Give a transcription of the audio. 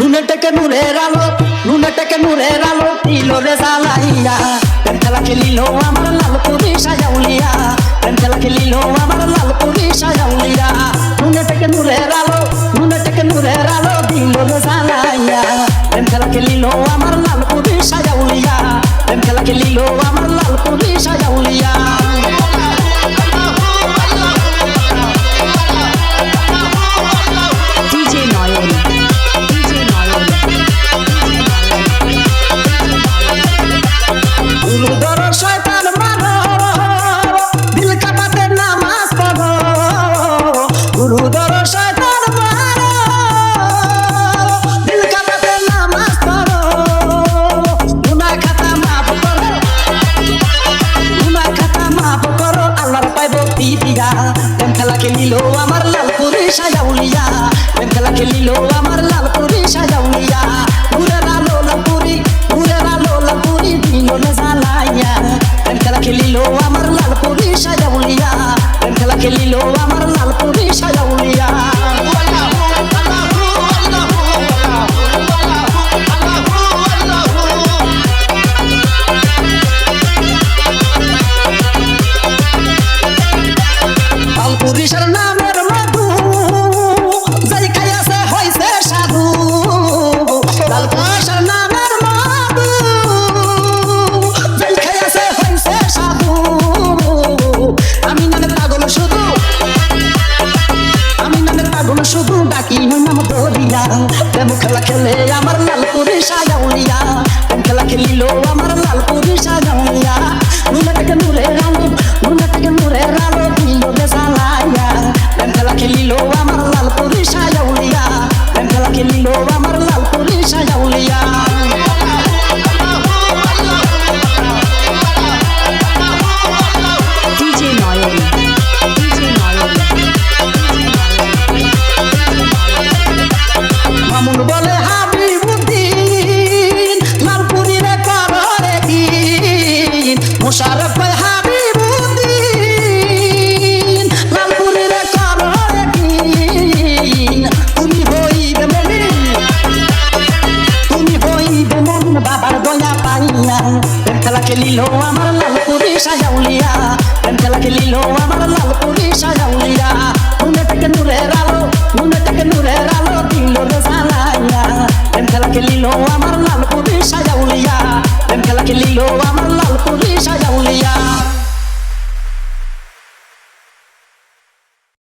নুনেটাকে নূরের আলো নুনেটাকে নূরের আলো দিল রে জ্বালাইয়া প্রেম খেলা খেলিল সাজাউলিয়া প্রেম খেলা খেলিল, আমার লাল পুরি সাজাউলিয়া। নূরের আলো লাপুরি নূরের আলো লাপুরি দিল না জ্বালাইয়া। প্রেম খেলা খেলিল, আমার লাল পুরি সাজাউলিয়া। প্রেম খেলা খেলিল, আমার প্রেম খেলা খেলে আমার লাল পুরি সাজাউলিয়া প্রেম খেলা খেলিল আমার লাল পুরি সাজাউলিয়া নুনে থেকে নূরে আলো নুনে থেকে নূরে আলো দিল জ্বালাইয়া প্রেম খেলা খেলিল আমার লাল পুরি সাজাউলিয়া প্রেম খেলা খেলিল আমার লাল পুরি সাজাউলিয়া DJ নয়ন। মোশারফ ভাই হাবিবুদ্দিন লালপুরি রে কররে দিন তুমি হইবে মমিন তুমি হইবে মমিন বাবার দয়া পাইয়া। প্রেম খেলা খেলিল আমার লালপুরি সাজাউলিয়া, প্রেম